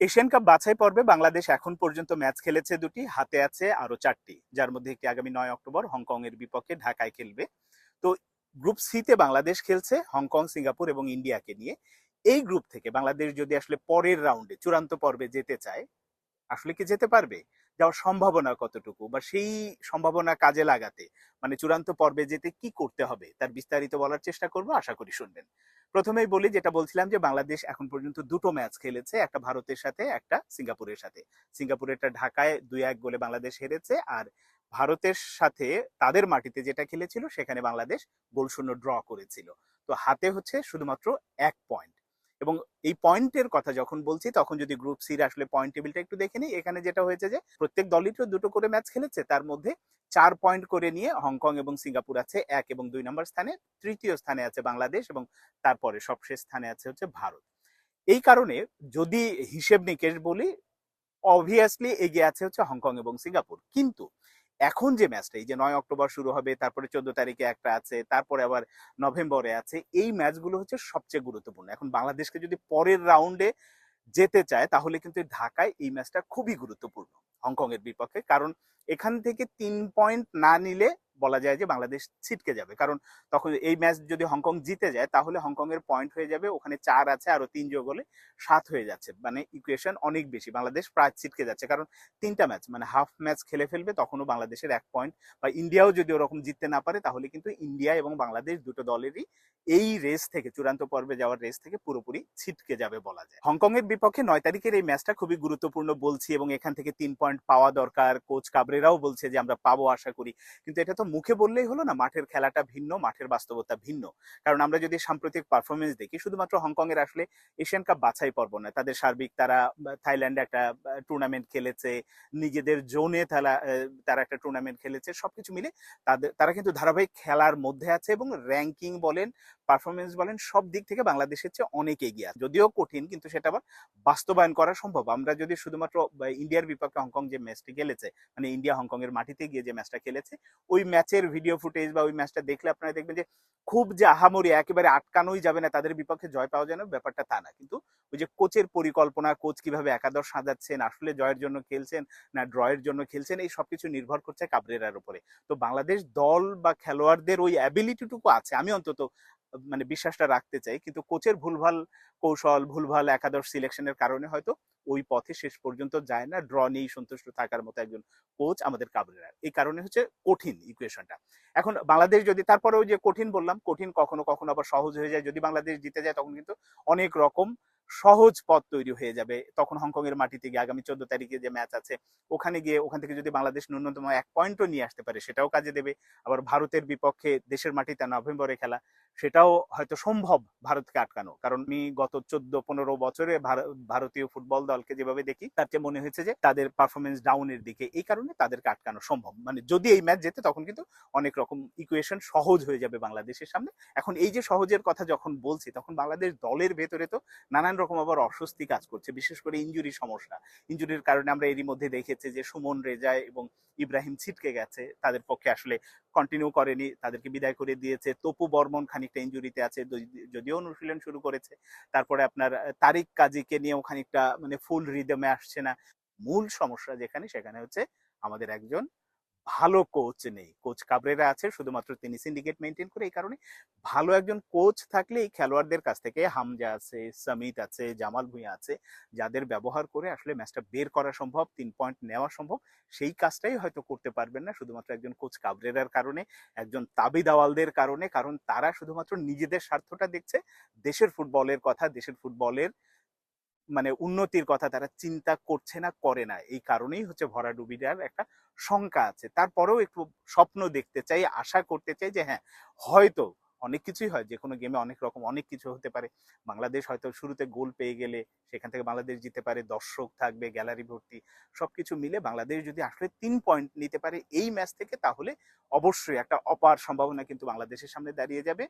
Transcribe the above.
Asian cup বাছাই পর্বে বাংলাদেশ এখন পর্যন্ত ম্যাচ খেলেছে দুটি, হাতে আছে আরও চারটি, যার মধ্যে একটি আগামী নয় অক্টোবর হংকং এর বিপক্ষে ঢাকায় খেলবে। তো গ্রুপ সিতে বাংলাদেশ খেলছে, হংকং, সিঙ্গাপুর এবং ইন্ডিয়াকে নিয়ে। এই গ্রুপ থেকে বাংলাদেশ যদি আসলে পরের রাউন্ডে চূড়ান্ত পর্বে যেতে চায়, আসলে কি যেতে পারবে? যাওয়ার সম্ভাবনা কতটুকু বা সেই সম্ভাবনা কাজে লাগাতে মানে চূড়ান্ত পর্বে যেতে কি করতে হবে, তার বিস্তারিত বলার চেষ্টা করব, আশা করি শুনবেন। প্রথমেই বলি, যেটা বলছিলাম যে বাংলাদেশ এখন পর্যন্ত দুটো ম্যাচ খেলেছে, একটা ভারতের সাথে, একটা সিঙ্গাপুরের সাথে। সিঙ্গাপুরেরটা ঢাকায় দুই এক গোলে বাংলাদেশ হেরেছে আর ভারতের সাথে তাদের মাটিতে যেটা খেলেছিল, সেখানে বাংলাদেশ গোলশূন্য ড্র করেছিল। তো হাতে হচ্ছে শুধুমাত্র এক পয়েন্ট এবং এই পয়েন্টের কথা যখন বলছি, তখন যদি গ্রুপ সির আসলে পয়েন্ট টেবিলটা একটু দেখে নিই, এখানে যেটা হয়েছে যে, প্রত্যেক দলই তো দুটো করে ম্যাচ খেলেছে, তার মধ্যে চার পয়েন্ট করে নিয়ে হংকং এবং সিঙ্গাপুর আছে এক এবং দুই নম্বর স্থানে, তৃতীয় স্থানে আছে বাংলাদেশ এবং তারপরে সবশেষ স্থানে আছে হচ্ছে ভারত। এই কারণে যদি হিসেব নিকেশ বলি অবভিয়াসলি এগিয়ে আছে হচ্ছে হংকং এবং সিঙ্গাপুর। কিন্তু এখন যে ম্যাচটা এই যে নয় অক্টোবর শুরু হবে, তারপরে চোদ্দ তারিখে একটা আছে, তারপরে আবার নভেম্বরে আছে, এই ম্যাচগুলো হচ্ছে সবচেয়ে গুরুত্বপূর্ণ। এখন বাংলাদেশকে যদি পরের রাউন্ডে যেতে চায়, তাহলে কিন্তু ঢাকায় এই ম্যাচটা খুবই গুরুত্বপূর্ণ হংকং এর বিপক্ষে। কারণ এখান থেকে তিন পয়েন্ট না নিলে বলা যায় যে বাংলাদেশ ছিটকে যাবে। কারণ তখন এই ম্যাচ যদি হংকং জিতে যায়, তাহলে হংকং এর পয়েন্ট হয়ে যাবে, ওখানে চার আছে, আরও তিন যোগ হলে সাত হয়ে যাচ্ছে। মানে ইকুয়েশন অনেক বেশি। বাংলাদেশ প্রায় ছিটকে যাচ্ছে। কারণ তিনটা ম্যাচ মানে হাফ ম্যাচ খেলে ফেলবে, তখনও বাংলাদেশের এক পয়েন্ট বা ইন্ডিয়াও যদি ওরকম জিততে না পারে, তাহলে কিন্তু ইন্ডিয়া এবং বাংলাদেশ দুটো দলেরই এই রেস থেকে, চূড়ান্ত পর্বে যাওয়ার রেস থেকে পুরোপুরি ছিটকে যাবে বলা যায়। হংকং এর বিপক্ষে নয় তারিখের এই ম্যাচটা খুবই গুরুত্বপূর্ণ বলছি এবং এখান থেকে তিন পয়েন্ট পাওয়া দরকার। কোচ কাবরেরাও বলছে যে আমরা পাবো আশা করি। কিন্তু এটা তো মুখে বললেই হলো না মাঠের খেলাটা ভিন্ন, মাঠের বাস্তবতা ভিন্ন। কারণ আমরা যদি সাম্প্রতিক পারফরমেন্স দেখি, শুধুমাত্র হংকং এর আসলে এশিয়ান কাপ বাছাই পর্ব না তাদের সার্বিক তারা থাইল্যান্ডে একটা টুর্নামেন্ট খেলেছে, নিজেদের জোনে তারা তারা একটা টুর্নামেন্ট খেলেছে, সবকিছু মিলে তাদের, তারা কিন্তু ধারাবাহিক খেলার মধ্যে আছে এবং র্যাঙ্কিং বলেন পারফরমেন্স বলেন, সব দিক থেকে বাংলাদেশের চেয়ে অনেক এগিয়ে যদিও কঠিন, কিন্তু সেটা আবার বাস্তবায়ন করা সম্ভব। আমরা যদি শুধুমাত্র ইন্ডিয়ার বিপক্ষে হংকং যে ম্যাচটি খেলেছে মানে ইন্ডিয়া হংকং এর মাটিতে গিয়ে যে ম্যাচটা খেলেছে, ওই ম্যাচের ভিডিও ফুটেজ বা ওই ম্যাচটা দেখলে আপনারা দেখবেন যে খুব যে আহামরি একেবারে আটকানোই যাবে না, তাদের বিপক্ষে জয় পাওয়া যাবে ব্যাপারটা তা না। কিন্তু ওই যে কোচের পরিকল্পনা, কোচ কীভাবে একাদশ সাজাচ্ছেন, আসলে জয়ের জন্য খেলছেন না ড্রয়ের জন্য খেলছেন, এই সবকিছু নির্ভর করছে কাবরেরার উপরে। তো বাংলাদেশ দল বা খেলোয়াড়দের ওই অ্যাবিলিটিটুকু আছে। আমি অন্তত মানে বিশ্বাসটা রাখতে চাই। কিন্তু কোচের ভুলভাল কৌশল, ভুলভাল একাদশ সিলেকশনের কারণে হয়তো ওই পথে শেষ পর্যন্ত যায় না ড্র নিয়েই সন্তুষ্ট থাকার মতো একজন কোচ আমাদের কাবরেরার এই কারণে হচ্ছে কঠিন ইকুয়েশনটা এখন বাংলাদেশ যদি তারপরে ওই যে কঠিন বললাম, কঠিন কখনো কখনো আবার সহজ হয়ে যায়। যদি বাংলাদেশ জিতে যায়, তখন কিন্তু অনেক রকম সহজ পথ তৈরি হয়ে যাবে। তখন হংকং এর মাটিতে গিয়ে আগামী চোদ্দ তারিখে যে ম্যাচ আছে, ওখানে গিয়ে, ওখান থেকে যদি বাংলাদেশ ন্যূনতম এক পয়েন্টও নিয়ে আসতে পারে, সেটাও কাজে দেবে। আবার ভারতের বিপক্ষে দেশের মাটিতে নভেম্বরে খেলা সেটাও হয়তো সম্ভব ভারতকে আটকানো। কারণ আমি গত চোদ্দ, পনেরো বছরে ভারতীয় ফুটবল দলকে যেভাবে দেখি, তার চেয়ে মনে হয়েছে যে তাদের পারফরমেন্স ডাউনের দিকে। এই কারণে তাদেরকে আটকানো সম্ভব। মানে যদি এই ম্যাচ যেতে তখন কিন্তু অনেক রকম ইকুয়েশন সহজ হয়ে যাবে বাংলাদেশের সামনে। এখন এই যে সহজের কথা যখন বলছি, তখন বাংলাদেশ দলের ভেতরে তো নানান রকম আবার অস্বস্তি কাজ করছে, বিশেষ করে ইঞ্জুরি সমস্যা। ইঞ্জুরির কারণে আমরা এরই মধ্যে দেখেছি যে সুমন রেজায় এবং ইব্রাহিম ছিটকে গেছে। তাদের পক্ষে আসলে কন্টিনিউ করেনি, তাদেরকে বিদায় করে দিয়েছে। তপু বর্মন খানিকটা ইঞ্জুরিতে আছে যদিও অনুশীলন শুরু করেছে, তারপরে আপনার তারিক কাজীকে নিয়েও খানিকটা মানে ফুল রিদমে আসছে না। মূল সমস্যা যেখানে, সেখানে হচ্ছে আমাদের একজন ভালো কোচ নেই। কোচ কাবরেরা আছে, শুধুমাত্র তিনি সিন্ডিকেট মেনটেন করে, এই কারণে ভালো একজন কোচ থাকলে এই খেলোয়াড়দের কাছ থেকে হামজা আছে, সামিত আছে, জামাল ভুঁইয়া আছে, যাদের ব্যবহার করে আসলে ম্যাচটা বের করা সম্ভব, তিন পয়েন্ট নেওয়া সম্ভব, সেই কাজটাই হয়তো করতে পারবেন না শুধুমাত্র একজন কোচ কাবরেরার কারণে, একজন তাবি দাওয়ালদের কারণে, কারণ তারা শুধুমাত্র নিজেদের স্বার্থটা দেখছে, দেশের ফুটবলের কথা, দেশের ফুটবলের মানে উন্নতির কথা তারা চিন্তা করছে না, করে না। এই কারণেই হচ্ছে ভরাডুবিটার একটা শঙ্কা আছে। তারপরেও একটু স্বপ্ন দেখতে চাই, আশা করতে চাই যে হ্যাঁ হয়তো অনেক কিছুই হয়। যে কোনো গেমে অনেক রকম অনেক কিছু হতে পারে। বাংলাদেশ হয়তো শুরুতে গোল পেয়ে গেলে সেখান থেকে বাংলাদেশ জিতে পারে, দর্শক থাকবে গ্যালারি ভর্তি সব কিছু মিলে বাংলাদেশ যদি আসলে তিন পয়েন্ট নিতে পারে এই ম্যাচ থেকে, তাহলে অবশ্যই একটা অপার সম্ভাবনা কিন্তু বাংলাদেশের সামনে দাঁড়িয়ে যাবে।